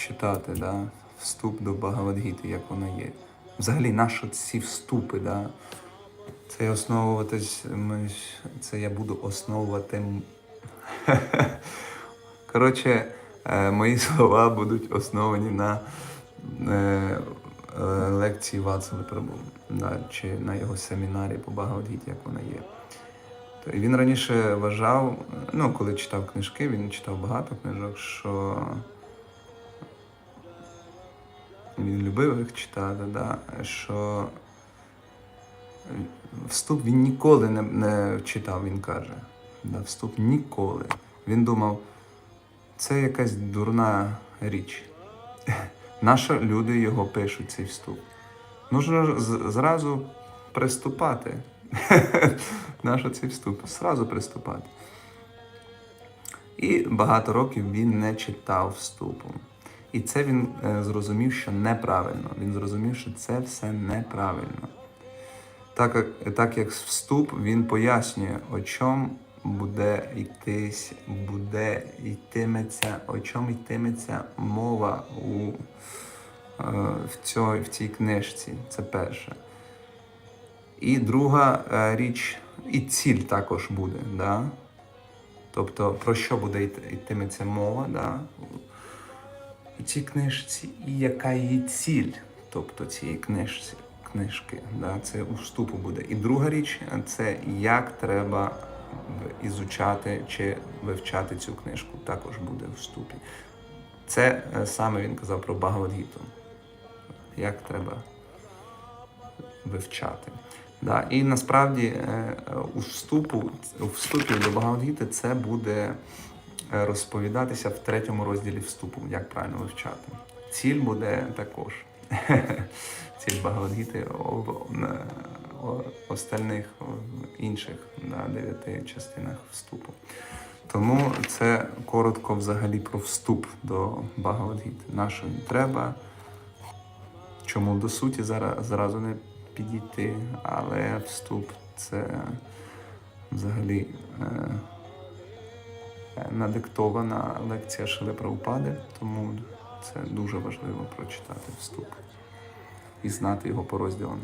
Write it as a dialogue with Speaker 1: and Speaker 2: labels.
Speaker 1: читати да, вступ до Багавадгіти, як вона є. Взагалі, наші ці вступи, да, це основуватись, це я буду основувати. Коротше, е, мої слова будуть основані на е, е, лекції Вацлава Прабу, да, чи на його семінарі по Багавадгіті, як вона є. Він раніше вважав, ну, коли читав книжки, він читав багато книжок, що він любив їх читати, да, що вступ він ніколи не, не читав, він каже. Да, вступ ніколи. Він думав, це якась дурна річ. Нащо люди його пишуть, цей вступ? Нужно зразу приступати. Нащо цей вступ? Зразу приступати. І багато років він не читав вступу. І це він е, зрозумів, що неправильно. Він зрозумів, що це все неправильно. Так як, так як вступ він пояснює, о чому буде йтись, буде йтиметься, о чому йтиметься мова у, е, в, цій, в цій книжці. Це перше. І друга е, річ, і ціль також буде. Да? Тобто, про що буде йтиметься мова да? У цій книжці, і яка її ціль, тобто цієї книжці, книжки. Да? Це у вступу буде. І друга річ це як треба ізучати чи вивчати цю книжку, також буде в вступі. Це е, саме він казав про Багавадгіту. Як треба вивчати. Да. І насправді е, у вступу, у вступі до Багавадгіти це буде е, розповідатися в третьому розділі вступу, як правильно вивчати. Ціль буде також. Ціль Багавадгіти в остальних інших да, дев'яти частинах вступу. Тому це коротко взагалі про вступ до Багавадгіти. На що він треба, чому до суті зараз зразу не підійти, але вступ це взагалі е, надиктована лекція Шили Правопади, тому це дуже важливо прочитати вступ і знати його по розділам.